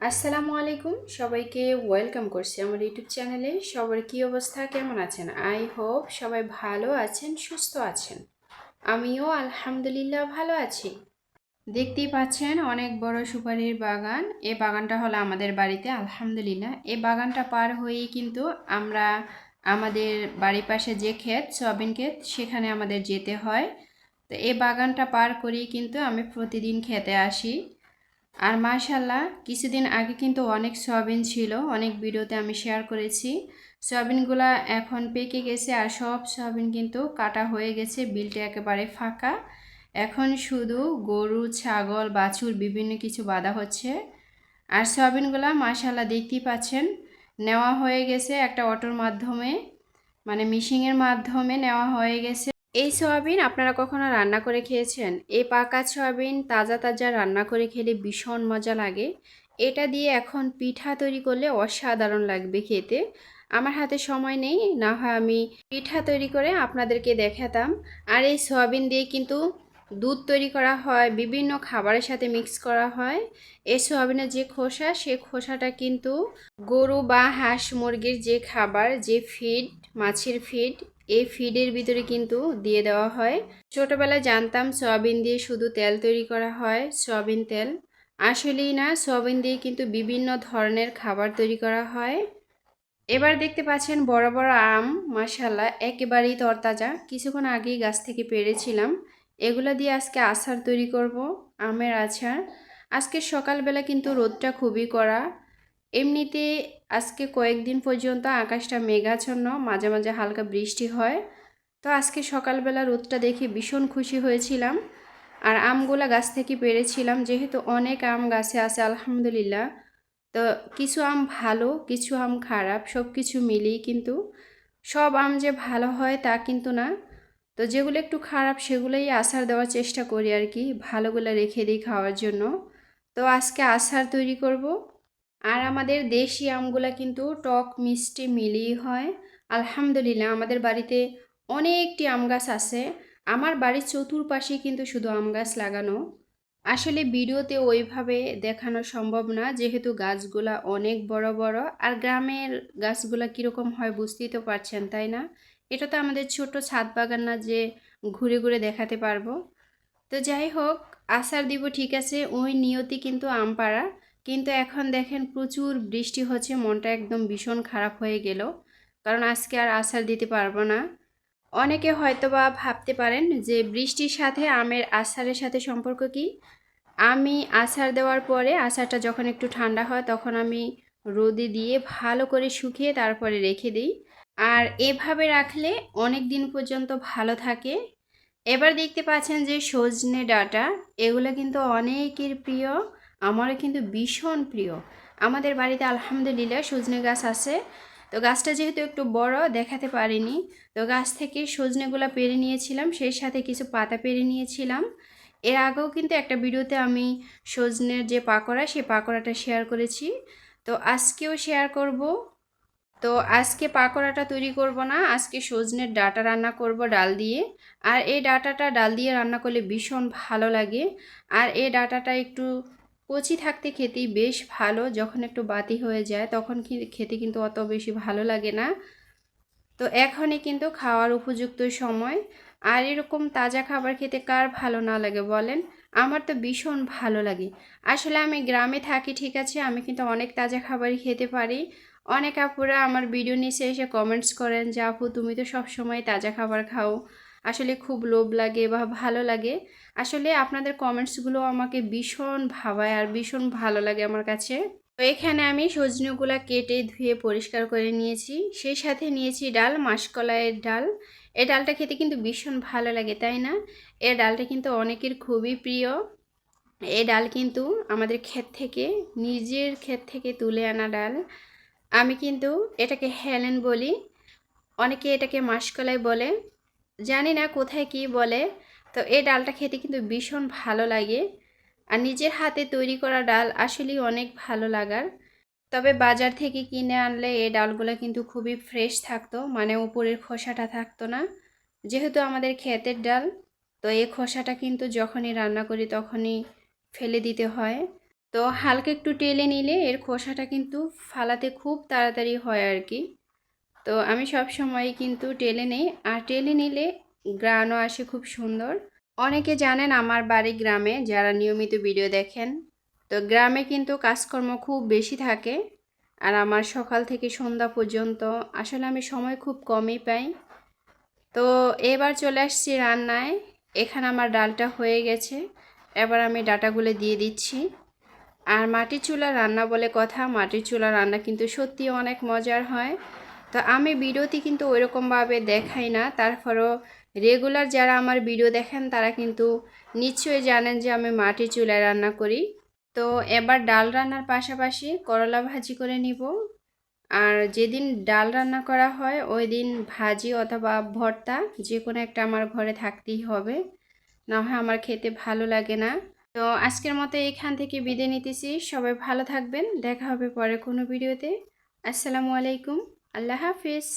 আসসালামু আলাইকুম। সবাইকে ওয়েলকাম করছি আমার ইউটিউব চ্যানেলে। সবার কী অবস্থা? কেমন আছেন? আই হোপ সবাই ভালো আছেন, সুস্থ আছেন। আমিও আলহামদুলিল্লাহ ভালো আছি। দেখতেই পাচ্ছেন অনেক বড় সুপারির বাগান। এ বাগানটা হলো আমাদের বাড়িতে, আলহামদুলিল্লাহ। এ বাগানটা পার হয়েই কিন্তু আমরা আমাদের বাড়ির পাশে যে ক্ষেত, সয়াবিন ক্ষেত, সেখানে আমাদের যেতে হয়। তো এ বাগানটা পার করেই কিন্তু আমি প্রতিদিন খেতে আসি। আর মাশাল্লাহ কিছুদিন আগে কিন্তু অনেক সয়াবিন ছিল, অনেক ভিডিওতে আমি শেয়ার করেছি। সয়াবিনগুলা এখন পেকে গেছে আর সব সয়াবিন কিন্তু কাটা হয়ে গেছে, বিলটা একেবারে ফাঁকা। এখন শুধু গরু, ছাগল, বাছুর, বিভিন্ন কিছু বাঁধা হচ্ছে। আর সয়াবিনগুলা মাশাল্লাহ দেখতেই পাচ্ছেন, নেওয়া হয়ে গেছে একটা অটোর মাধ্যমে মানে মিশিংয়ের মাধ্যমে নেওয়া হয়ে গেছে। এই সয়াবিন আপনারা কখনো রান্না করে খেয়েছেন? এই পাকা সয়াবিন তাজা তাজা রান্না করে খেলে ভীষণ মজা লাগে। এটা দিয়ে এখন পিঠা তৈরি করলে অসাধারণ লাগবে খেতে। আমার হাতে সময় নেই, না হয় আমি পিঠা তৈরি করে আপনাদেরকে দেখাতাম। আর এই সয়াবিন দিয়ে কিন্তু দুধ তৈরি করা হয়, বিভিন্ন খাবারের সাথে মিক্স করা হয়। এই সয়াবিনের যে খোসা, সে খোসাটা কিন্তু গরু বা হাঁস মুরগির যে খাবার, যে ফিড মাছের ফিড এই ফিডের ভিতরে কিন্তু দিয়ে দেওয়া হয়। ছোটোবেলায় জানতাম সয়াবিন দিয়ে শুধু তেল তৈরি করা হয়, সয়াবিন তেল। আসলেই না, সয়াবিন দিয়ে কিন্তু বিভিন্ন ধরনের খাবার তৈরি করা হয়। এবার দেখতে পাচ্ছেন বড় বড় আম মাসাল্লাহ একেবারেই তরতাজা। কিছুক্ষণ আগেই গাছ থেকে পেরেছিলাম। এগুলো দিয়ে আজকে আচার তৈরি করব, আমের আচার। আজকে সকালবেলা কিন্তু রোদটা খুবই কড়া। এমনিতে আজকে কয়েকদিন পর্যন্ত আকাশটা মেঘাচ্ছন্ন, মাঝে মাঝে হালকা বৃষ্টি হয়। তো আজকে সকালবেলা রোদটা দেখে ভীষণ খুশি হয়েছিলাম। আর আমগুলা গাছ থেকে পেরেছিলাম, যেহেতু অনেক আম গাছে আছে, আলহামদুলিল্লাহ। তো কিছু আম ভালো, কিছু আম খারাপ সব কিছু মিলিয়ে কিন্তু সব আম যে ভালো হয় তা কিন্তু না। তো যেগুলো একটু খারাপ, সেগুলোই আসার দেওয়ার চেষ্টা করি আর কি, ভালোগুলো রেখে দিই খাওয়ার জন্য। তো আজকে আচার তৈরি করব। আর আমাদের দেশি আমগুলা কিন্তু টক, মিষ্টি মিলিয়ে হয়। আলহামদুলিল্লাহ, আমাদের বাড়িতে অনেকটি আম গাছ আছে। আমার বাড়ির চতুর্পাশে কিন্তু শুধু আম গাছ লাগানো। আসলে ভিডিওতে ওইভাবে দেখানো সম্ভব না, যেহেতু গাছগুলা অনেক বড় বড়। আর গ্রামের গাছগুলা কীরকম হয় বুঝতেই তো পারছেন, তাই না? এটা তো আমাদের ছোট ছাদ বাগান না যে ঘুরে ঘুরে দেখাতে পারব। তো যাই হোক আসার দিব ঠিক আছে, ওই নিয়তি কিন্তু আম পাড়া কিন্তু এখন দেখেন প্রচুর বৃষ্টি হচ্ছে, মনটা একদম ভীষণ খারাপ হয়ে গেল। কারণ আজকে আর আচার দিতে পারব না। অনেকে হয়তো বা ভাবতে পারেন যে বৃষ্টির সাথে আমের আচারের সাথে সম্পর্ক কি? আমি আচার দেওয়ার পরে আচারটা যখন একটু ঠান্ডা হয় তখন আমি রোদে দিয়ে ভালো করে শুকিয়ে তারপরে রেখে দিই। আর এভাবে রাখলে অনেক দিন পর্যন্ত ভালো থাকে। এবার দেখতে পাচ্ছেন যে সজনে ডাটা, এগুলো কিন্তু অনেকের প্রিয়। আমারও কিন্তু ভীষণ প্রিয়। আমাদের বাড়িতে আলহামদুলিল্লাহ সজনে গাছ আছে। তো গাছটা যেহেতু একটু বড়, দেখাতে পারিনি। তো গাছ থেকে সজনেগুলো পেরে নিয়েছিলাম, সেই সাথে কিছু পাতা পেরে নিয়েছিলাম। এর আগেও কিন্তু একটা ভিডিওতে আমি সজনের যে পাকোড়া, সেই পাকোড়াটা শেয়ার করেছি। তো আজকেও শেয়ার করব। তো আজকে পাকোড়াটা তৈরি করব না, আজকে সজনের ডাটা রান্না করব ডাল দিয়ে। আর এই ডাটাটা ডাল দিয়ে রান্না করলে ভীষণ ভালো লাগে। আর এই ডাটাটা একটু কচি থাকতে খেতেই বেশ ভালো। যখন একটু বাতি হয়ে যায়, তখন খেতে কিন্তু অত বেশি ভালো লাগে না। তো এখনই কিন্তু খাওয়ার উপযুক্ত সময়। আর এরকম তাজা খাবার খেতে কার ভালো না লাগে বলেন? আমার তো ভীষণ ভালো লাগে। আসলে আমি গ্রামে থাকি, ঠিক আছে? আমি কিন্তু অনেক তাজা খাবারই খেতে পারি। অনেক আপুরা আমার ভিডিও নিচে এসে কমেন্টস করেন যে, আপু, তুমি তো সবসময় তাজা খাবার খাও। আসলে খুব লোভ লাগে বা ভালো লাগে। আসলে আপনাদের কমেন্টসগুলো আমাকে ভীষণ ভাবায় আর ভীষণ ভালো লাগে আমার কাছে। তো এখানে আমি সজনেগুলো কেটে ধুয়ে পরিষ্কার করে নিয়েছি। সেই সাথে নিয়েছি ডাল, মাসকলাইয়ের ডাল। এই ডালটা খেতে কিন্তু ভীষণ ভালো লাগে, তাই না? এই ডালটা কিন্তু অনেকের খুবই প্রিয়। এই ডাল কিন্তু আমাদের ক্ষেত থেকে, নিজের ক্ষেত থেকে তুলে আনা ডাল। আমি কিন্তু এটাকে হেলেন বলি। অনেকে এটাকে মাসকলাই বলে। জানি না কোথায় কি বলে, তো এই ডালটা খেতে কিন্তু ভীষণ ভালো লাগে। আর নিজের হাতে তৈরি করা ডাল আসলেই অনেক ভালো লাগার। তবে বাজার থেকে কিনে আনলে এই ডালগুলো কিন্তু খুবই ফ্রেশ থাকতো মানে উপরের খোসাটা থাকতো না। যেহেতু আমাদের ক্ষেতের ডাল, তো এই খোসাটা কিন্তু যখনই রান্না করি তখনই ফেলে দিতে হয়। তো হালকা একটু টেলে নিলে এর খোসাটা কিন্তু ফালাতে খুব তাড়াতাড়ি হয় আর কি। তো আমি সব সময় কিন্তু টেলে নেই। আর টেলে নিলে গ্রানও আসে খুব সুন্দর। অনেকে জানেন আমার বাড়ি গ্রামে, যারা নিয়মিত ভিডিও দেখেন। তো গ্রামে কিন্তু কাজকর্ম খুব বেশি থাকে। আর আমার সকাল থেকে সন্ধ্যা পর্যন্ত আসলে আমি সময় খুব কমই পাই। তো এবার চলে আসছি রান্নায়। এখানে আমার ডালটা হয়ে গেছে। এবার আমি ডাটাগুলো দিয়ে দিচ্ছি। আর মাটির চুলা রান্না বলে কথা। মাটির চুলা রান্না কিন্তু সত্যি অনেক মজার হয়। তো আমি ভিডিওতে কিন্তু ওইরকমভাবে দেখাই না। তারপরও রেগুলার যারা আমার ভিডিও দেখেন, তারা কিন্তু নিশ্চয়ই জানেন যে আমি মাটির চুলায় রান্না করি। তো এবার ডাল রান্নার পাশাপাশি করলা ভাজি করে নিব। আর যেদিন ডাল রান্না করা হয় ওই দিন ভাজি অথবা ভর্তা যে কোনো একটা আমার ঘরে থাকতেই হবে। না হয় আমার খেতে ভালো লাগে না। তো আজকের মতো এখান থেকে বিদে নিতেছি। সবাই ভালো থাকবেন। দেখা হবে পরে কোনো ভিডিওতে। আসসালামু আলাইকুম। আল্লাহ হাফিজ